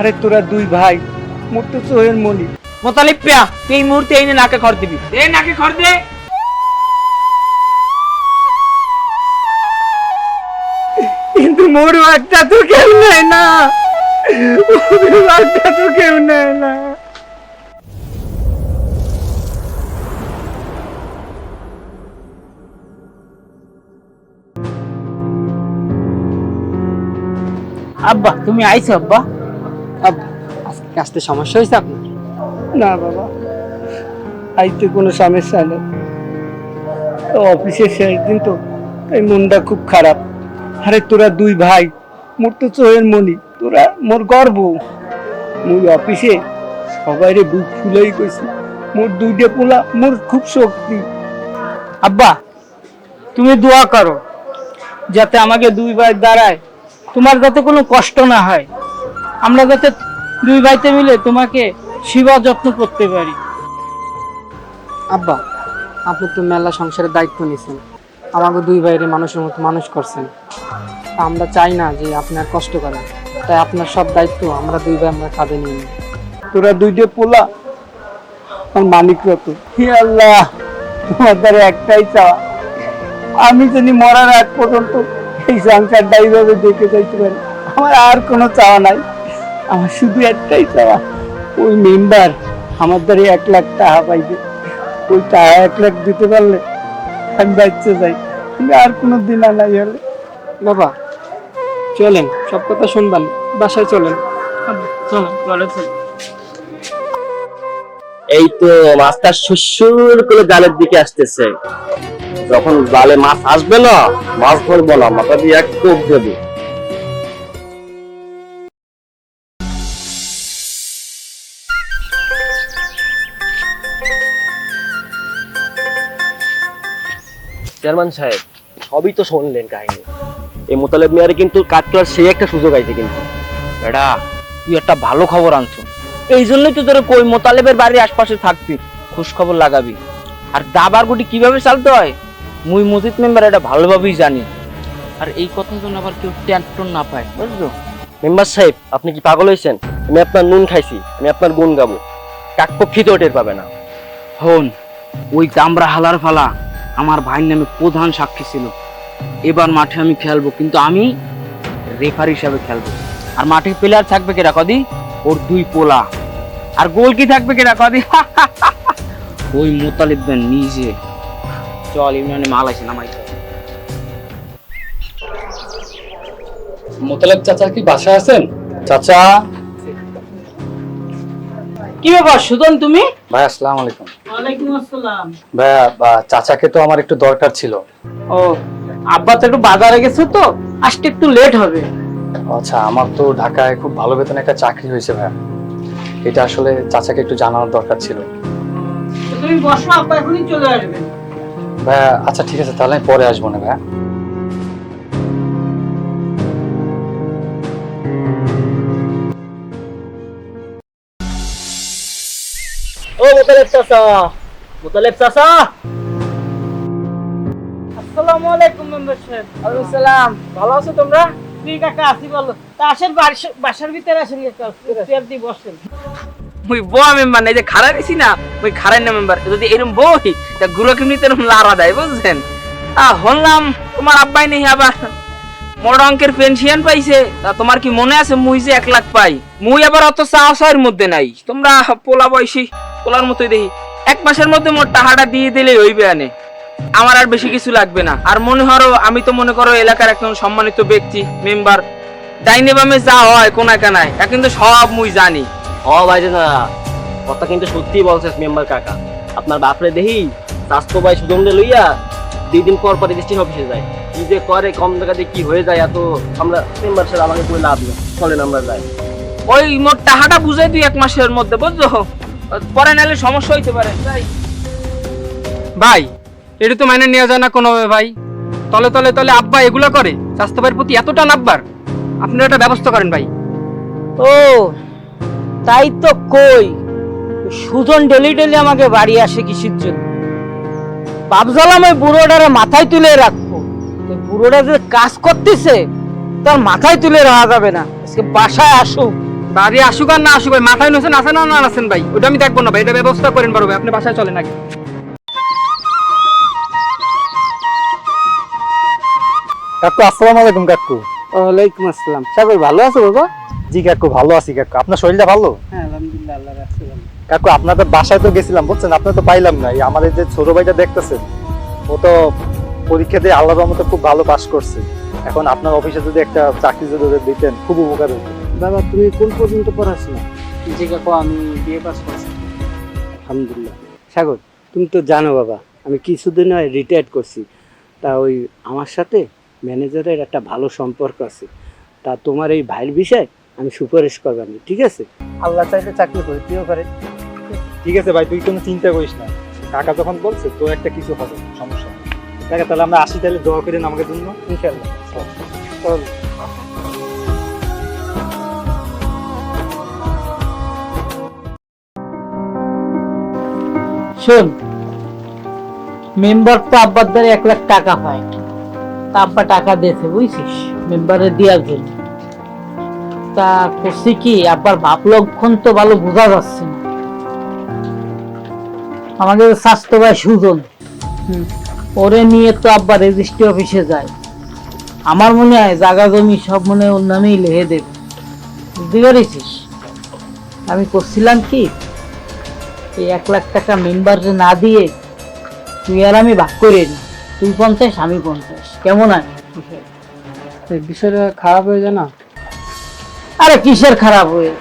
আরে তোরা দুই ভাই মোর তো চোহের মনি। মোতালিব পিয়া তুই এই মুহূর্তে এই নে নাকে খড় দিবি। দে নাকে খড় দে। কিন্তু মোর বাচ্চা তো কেউ নেয় না। বাচ্চা তো কেউ নেয় না। আব্বা তুমি আইছো আব্বা। আজকে আসতে সমস্যা হয়েছে আপনার? না বাবা। আইতে কোনো সমস্যা নেই। অফিসে শেষ দিন তো তাই মনটা খুব খারাপ। আরে তোরা দুই ভাই মোর তো চোহের মনি তোরা মোর গর্ব মুই অফিসে সবাই রে বুক ফুলেই কইছি মোর দুইটা পোলা মোর খুব শক্তি। আব্বা তুমি দোয়া করো যাতে আমাকে দুই ভাই দাঁড়ায় তোমার যাতে কোনো কষ্ট না হয়। আমরা যাতে দুই ভাইতে মিলে তোমাকে সেবা যত্ন করতে পারি। আব্বা আপনি তো মেলা সংসারের দায়িত্ব নিয়েছেন আমাকে দুই ভাইয়ের মানুষের মতো মানুষ করছেন। আমরা চাই না যে আপনার কষ্ট করেন। তাই আপনার সব দায়িত্ব আমরা দুই ভাই আমরা কাঁধে নিয়ে নিই। তোরা দুইটা পোলা আমার মানিক রত হে আল্লাহ তোমার দ্বারা একটাই চাওয়া। আমি যদি মরার আগ পর্যন্ত এই সংসারটা এইভাবে দেখে যাইতে পারি। আমার আর কোনো চাওয়া নাই। আমার শুধু একটাই চাওয়া, ওই মেম্বার আমার দ্বারা এক লাখ টাকা পাইবে। ওই টাকা এক লাখ দিতে পারলে আমি বাচ্চা যাই। আমি আর কোনো দিন নাই হলে। বাবা, চলেন, সব কথা শুনবেন, বাসায় চলেন। চলো চলো চলো এই তো মাছটা সুসুর করে জালের দিকে আসতেছে। যখন জালে মাছ আসবে না, মাছ ধরবো না, মাথা দিয়ে এক কোপ দেবো। চেয়ারম্যান সাহেব সবই তো শুনলেন কাহিনী। এই মোতালেব মিয়ারে কিন্তু কাজ করার সেই একটা সুযোগ আছে কিন্তু। বেড়া তুই একটা ভালো খবর আনছো। এই জন্যই তো তোর কই মোতালেবের বাড়ির আশপাশে থাকবি খোঁজ খবর লাগাবি। আর দাবার গুটি কীভাবে চালতে হয়? মুই মসজিদ মেম্বার এটা ভালোভাবেই জানি। আর এই কথা যেন আবার কেউ ট্যান্টন না পায় বুঝলো মেম্বার সাহেব আপনি কি পাগল হয়েছেন আমি আপনার নুন খাইছি আমি আপনার গুণ গাবো। কাকপক্ষিতেও টের পাবে না। হন ওই দামরা হালার ফালা। আমার ভাইয়ের নামে প্রধান সাক্ষী ছিল। এবার মাঠে আমি খেলব কিন্তু আমি রেফার হিসাবে খেলব। আর মাঠে প্লেয়ার থাকবে কেরা কদি? ওর দুই পোলা। আর গোল কি থাকবে কেরা কদি? ওই মোতালিব বেন নিজে। চল ইউনিয়নে মাল আছে নামাইতে হবে। মোতালেব চাচা কি বাসায় আছেন? চাচা কি ব্যাপার সুদন তুমি? ভাই আসসালামু আলাইকুম। ওয়ালাইকুম আসসালাম। ভাইয়া বা চাচাকে তো আমার একটু দরকার ছিল। ও আব্বা তো একটু বাজারে গেছে তো আসতে একটু লেট হবে। আচ্ছা আমার তো ঢাকায় খুব ভালো বেতনে একটা চাকরি হয়েছে ভাইয়া। এটা আসলে চাচাকে একটু জানানোর দরকার ছিল। তুমি বসো আব্বা এখনই চলে আসবে। ভাইয়া আচ্ছা ঠিক আছে তাহলে আমি পরে আসব না ভাইয়া। ও মোতালেব চাচা। মোতালেব চাচা। আসসালামু আলাইকুম মেম্বার সাহেব। ওয়ালাইকুম সালাম। ভালো আছো তোমরা? ঠিক কাকা আছি ভালো। তা আসেন বাস- বাসার ভিতরে আসেন চেয়ার দিয়ে বসেন। ওই বো মেম্বার নাই যে গেছি না ওই খাড়াই না মেম্বার। যদি এরকম বই তা গুলো কেমনি এরকম লারা দেয় বুঝছেন? আ হলাম তোমার আব্বাই নেই আবার। বড় অঙ্কের পেনশন পাইছে তা তোমার কি মনে আছে মুই যে এক লাখ পাই? মুই আবার অত চাওয়ার মধ্যে নাই। তোমরা পোলা বয়সী পোলার মতোই দেখি এক মাসের মধ্যে মোট টাকাটা দিয়ে দিলেই হইবে আনে। আমার আর বেশি কিছু লাগবে না। আর মনে হরো আমি তো মনে করো এলাকার একজন সম্মানিত ব্যক্তি মেম্বার। ডাইনে বামে যা হয় কোনা কানায় তা কিন্তু সব মুই জানি। ও ভাই না কথা কিন্তু সত্যি বলছে মেম্বার কাকা। আপনার বাপরে দেহি স্বাস্থ্য ভাই সুদমরে লইয়া দুই দিন পর পর রেজিস্ট্রি অফিসে যায়। কি যে করে কম টাকাতে কি হয়ে যায় এত আমরা মেম্বার সাহেব আমাকে কোনো লাভ নেই। চলেন আমরা যাই। ওই মোট টাকাটা বুঝাই তুই এক মাসের মধ্যে বুঝছ? পরে নাহলে সমস্যা হইতে পারে। তাই ভাই এটা তো মাইনে নেওয়া যায় না কোনোভাবে ভাই। তলে তলে তলে আব্বা এগুলো করে স্বাস্থ্য ভাইয়ের প্রতি এতটা নাব্বার আপনারা একটা ব্যবস্থা করেন ভাই। ও তাই তো কই সুজন ডেলি ডেলি আমাকে বাড়ি আসে কিসের জন্য? ভাবছিলাম ওই বুড়োটারে মাথায় তুলে রাখব। বুড়োটা যে কাজ করতেছে তার মাথায় তুলে রাখা যাবে না। আজকে বাসায় আসুক। বাড়ি আসুক আর না আসুক ভাই মাথায় নছেন আছে না না আছেন ভাই ওটা আমি দেখব না ভাই এটা ব্যবস্থা করেন বড় ভাই আপনি বাসায় চলেন আগে। কাকু আসসালামু আলাইকুম কাকু। ওয়ালাইকুম আসসালাম। সাগর ভালো আছো বাবা? জি কাকু ভালো আছি কাকু। আপনার শরীরটা ভালো? হ্যাঁ আলহামদুলিল্লাহ আল্লাহ রাখছে ভালো। কাকু আপনাদের বাসায় তো গেছিলাম বুঝছেন? আপনার তো পাইলাম না। এই আমাদের যে ছোট ভাইটা দেখতেছেন ও তো পরীক্ষা দিয়ে আল্লাহর রহমতে খুব ভালো পাস করছে। এখন আপনার অফিসে যদি একটা চাকরি যদি দিতেন খুব উপকার হতো। বাবা তুমি কোন পর্যন্ত পড়াশোনা? জি কাকু আমি বিয়ে পাস করছি। আলহামদুলিল্লাহ। সাগর তুমি তো জানো বাবা আমি কিছুদিন হয় রিটায়ার্ড করছি। তা ওই আমার সাথে ম্যানেজারের একটা ভালো সম্পর্ক আছে। তা তোমার এই ভাইয়ের বিষয়ে আমি সুপারিশ করবানি ঠিক আছে? আল্লাহ চাইলে চাকরি করতেও পারে ঠিক আছে ভাই তুই কোনো চিন্তা করিস না। কাকা যখন বলছে তো একটা কিছু হবে সমস্যা কাকা তাহলে আমরা আসি তাহলে দোয়া করেন আমাকে জন্য। ইনশাল্লাহ চল। শোন মেম্বার তো আব্বার দ্বারা এক লাখ টাকা পায়। তা আব্বা টাকা দিয়েছে, বুঝছিস? মেম্বারে দেওয়ার জন্য। তা করছি কি, আব্বার বাপ লক্ষণ তো ভালো বোঝা যাচ্ছে না। আমাদের স্বাস্থ্য ভাই সুজন। ওরে নিয়ে তো আব্বা রেজিস্ট্রি অফিসে যায়। আমার মনে হয় জাগা জমি সব মনে হয় ওর নামেই লিখে দেবে। বুঝতে পেরেছিস? আমি করছিলাম কি এই এক লাখ টাকা মেম্বারে না দিয়ে তুই আর আমি ভাগ করে নি। তুই পঞ্চাশ আমি পঞ্চাশ। কেমন আছে এই বিষয়টা খারাপ হয়ে যায় না? আরে কিসের খারাপ হয়ে?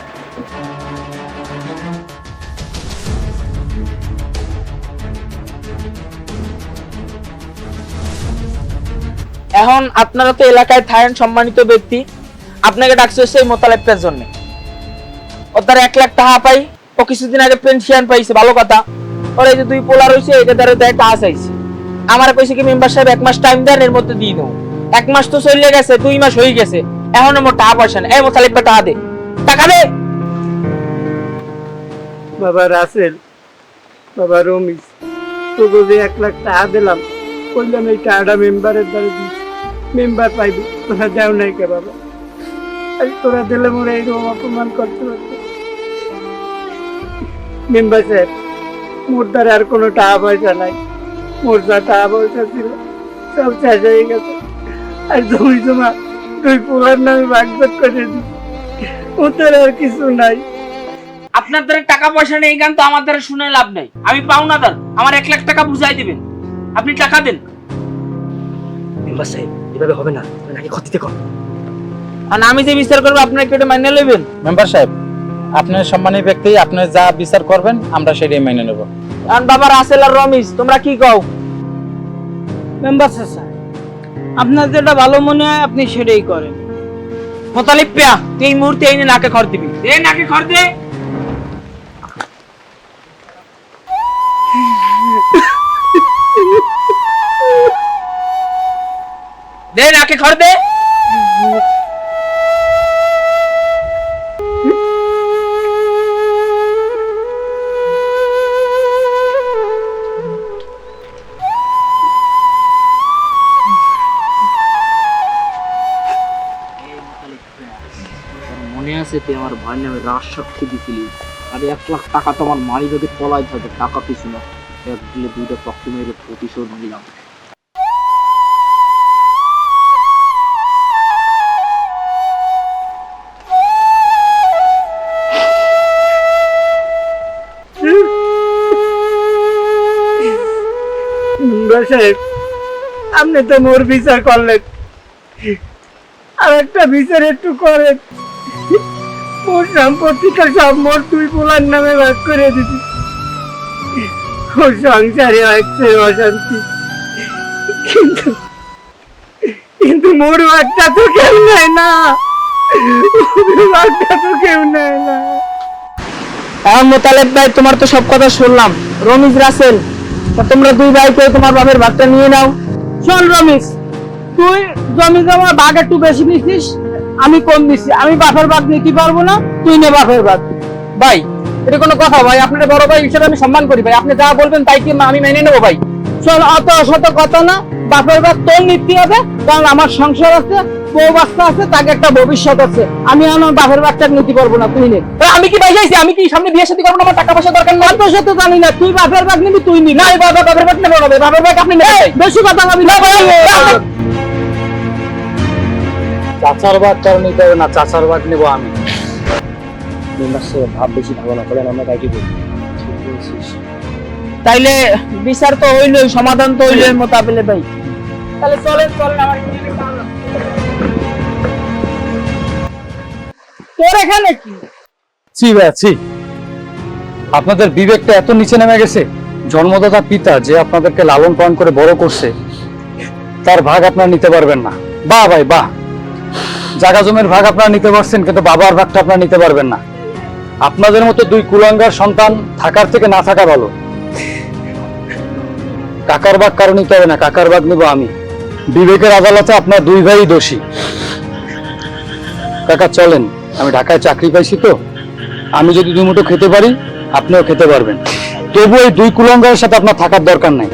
এখন আপনারা তো এলাকায় থাকেন সম্মানিত ব্যক্তি। আপনাকে ডাকছে সেই মোতালেবটার জন্য। ও তার এক লাখ টাকা পাই। ও কিছুদিন আগে পেনশন পাইছে, ভালো কথা। ওর এই যে দুই পোলা রয়েছে এটা দ্বারা দেয় টাকা চাইছে আমার কইছে কি মেম্বার সাহেব, এক মাস টাইম দেন, এর মধ্যে দিয়ে দেবো এক মাস তো চলে গেছে, দুই মাস হয়ে গেছে। এখন আমার টাকা পয়সা নেই। এই মোতালেবটা টাকা দে। টাকা দে! বাবা রাসেল, বাবা রমিস তোকে যে এক লাখ টাকা দিলাম, বললাম এই টাকাটা মেম্বারের দ্বারা দিস। মেম্বার পাইবি, তোরা দেও নাই কে বাবা? আজ তোরা দিলে মোরা এইরকম অপমান করতে পারতো মেম্বার সাহেব মোর দ্বারা আর কোনো টাকা পয়সা নাই। মোর যা টাকা পয়সা ছিল সব শেষ হয়ে গেছে। আর জমি জমা তুই পোলার নামে ভাগবত করে দিস ওদের আর কিছু নাই। আপনার দ্বারা টাকা পয়সা নেই গান তো আমার দ্বারা শুনে লাভ নেই। আমি পাওনাদার আমার এক লাখ টাকা বুঝাই দিবেন। আপনি টাকা দেন। মেম্বার সাহেব এভাবে হবে না। নাকি ক্ষতিতে কর। আর আমি যে বিচার করব আপনারা কেটে মাইনে লইবেন? মেম্বার সাহেব আপনার সম্মানী ব্যক্তি আপনি যা বিচার করবেন আমরা সেটাই মেনে নেব। আর বাবা রাসেল আর রমিস তোমরা কি কও? মেম্বার স্যার আপনার যেটা ভালো মনে হয় আপনি সেটাই করেন। মোতালিব পেয়া তুই এই মুহূর্তে এই নাকে খড় দিবি। দে নাকে খড় দে। দে নাকে খড় দে। মনে তুই আমার ভাইয়ের নামে রাজ সাক্ষী দিছিলি আর এক লাখ টাকা তো আমার মারি যদি পলাই থাকে টাকা কিছু না। এক দিলে দুইটা পক্ষ মেরে প্রতিশোধ নিলাম। আপনি তো মোর বিচার করলেন। আর একটা বিচার একটু করেন। সম্পত্তিটা সব মোর তুই পোলার নামে ভাগ করে দিবি। ওর সংসারে হচ্ছে অশান্তি। কিন্তু কিন্তু মোর ভাগটা তো কেউ নেয় না। ভাগটা তো কেউ নেয় না। এখন মোতালেব ভাই তোমার তো সব কথা শুনলাম। রমিজ রাসেল তোমরা দুই ভাই কেউ তোমার বাপের ভাগটা নিয়ে নাও। শোন রমিজ তুই জমি জমা ভাগ একটু বেশি নিছিস আমি কম দিচ্ছি আমি বাপের ভাগ নিতে পারব না? তুই নে বাপের ভাগ ভাই এটা কোনো কথা ভাই আপনার বড় ভাই হিসেবে আমি সম্মান করি ভাই। আপনি যা বলবেন তাই কি আমি মেনে নেব ভাই? শোন অত শত কথা না। বাপের বাপ তোর নিতে হবে কারণ আমার সংসার আছে বউ বাচ্চা আছে তাকে একটা ভবিষ্যৎ আছে। আমি আমার বাপের বাচ্চা নিতে পারব না তুই নে। আমি কি বাইজাইছি আমি কি সামনে বিয়ে সাথে করব না? আমার টাকা পয়সা দরকার নেই? তোর সাথে জানি না। তুই বাপের বাপ নিবি তুই নি না বাবা বাপের বাপ নেব না বাপের বাপ আপনি বেশি কথা ভাবি না চাচার বাদ কারণ নিতে হবে না চাচার বাদ নেব আমি। ভাব বেশি ভালো না করেন আমরা কাইটি বলি তাইলে বিচার তো হইলই সমাধান তো হইলই মোতাবেলে ভাই তাহলে চলেন চলেন আমার। তোর এখানে কি? ছি ভাইয়া ছি। আপনাদের বিবেকটা এত নিচে নেমে গেছে জন্মদাতা পিতা যে আপনাদেরকে লালন পালন করে বড় করছে তার ভাগ আপনারা নিতে পারবেন না। বাহ ভাই বাহ। জাগা জমির ভাগ আপনারা নিতে পারছেন, কিন্তু বাবার ভাগটা আপনারা নিতে পারবেন না। আপনাদের মতো দুই কুলাঙ্গার সন্তান থাকার থেকে না থাকা ভালো। কাকার ভাগ কারও নিতে হবে না, কাকার ভাগ নিব আমি। বিবেকের আদালতে আপনার দুই ভাই দোষী। কাকা, চলেন, আমি ঢাকায় চাকরি পাইছি তো। আমি যদি দুই মুঠো খেতে পারি, আপনিও খেতে পারবেন। তবু এই দুই কুলঙ্গারের সাথে আপনার থাকার দরকার নাই।